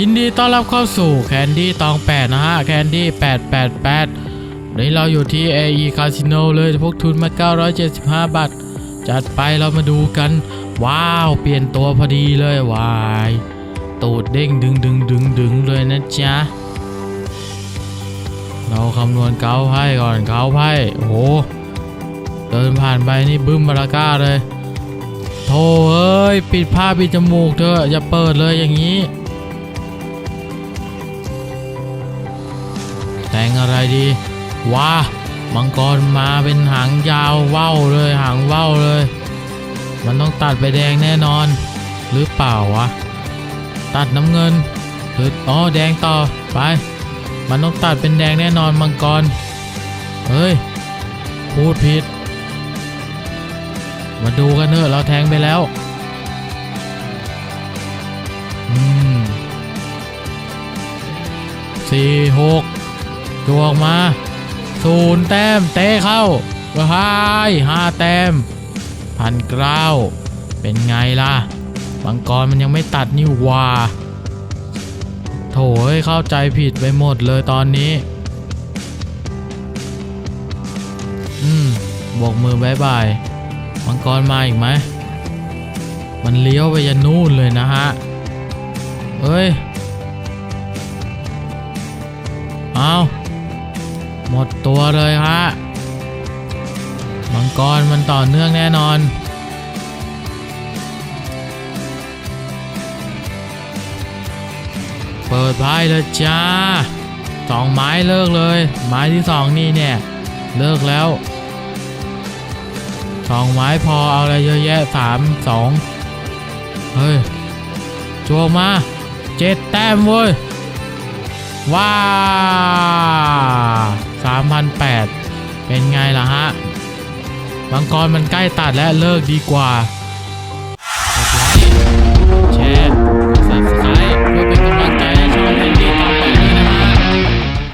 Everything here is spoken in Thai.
ยินดีต้อนรับเข้าสู่แคนดี้ตองแปดนะฮะแคนดี้แปดแปดแปดนี่เราอยู่ที่ AE Casino เลยพวกทุนมา 975 บาท จัดไปเรามาดูกัน ว้าว เปลี่ยนตัวพอดีเลยวาย ตูดเด้งดึงดึงดึงดึงเลยนะจ๊ะ เราคำนวณเกาไพ่ก่อนเกาไพ่โอ้โห เดินผ่านไปนี่บึ้มบาราก้าเลย โธ่เอ้ย ปิดผ้าปิดจมูกเถอะอย่าเปิดเลยอย่างนี้ แต่งอะไรดีว้ามังกรมาเป็นหางยาวว่าวเลยหางว่าวเลย มันต้องตัดไปแดงแน่นอน หรือเปล่าวะ ตัดน้ำเงินหรืออ๋อแดงต่อไป มันต้องตัดเป็นแดงแน่นอนมังกร เฮ้ย พูดผิด มาดูกันเถอะเราแทงไปแล้วอืมสี่หก จวกมาศูนย์แต้มเตะเข้าว้ายห้าแต้มพันเกล้าเป็นไงล่ะมังกรมันยังไม่ตัดนี่ว่าโถเอ้ยเข้าใจผิดไปหมดเลยตอนนี้ อืมโบกมือบายบายมังกรมาอีกไหม มันเลี้ยวไปยันนู่นเลยนะฮะเฮ้ย เอา หมดตัวเลยฮะมังกรมันต่อเนื่องแน่นอน เปิดไพ่เลยจ้าสองไม้เลิกเลย ไม้ที่สองนี่เนี่ย เลิกแล้วสองไม้พอเอาอะไรเยอะแยะสามสองเฮ้ยจวกมาเจ็ดแต้มเว้ยว้า สามพันแปดเป็นไงล่ะฮะมังกรมันใกล้ตัดและเลิกดีกว่า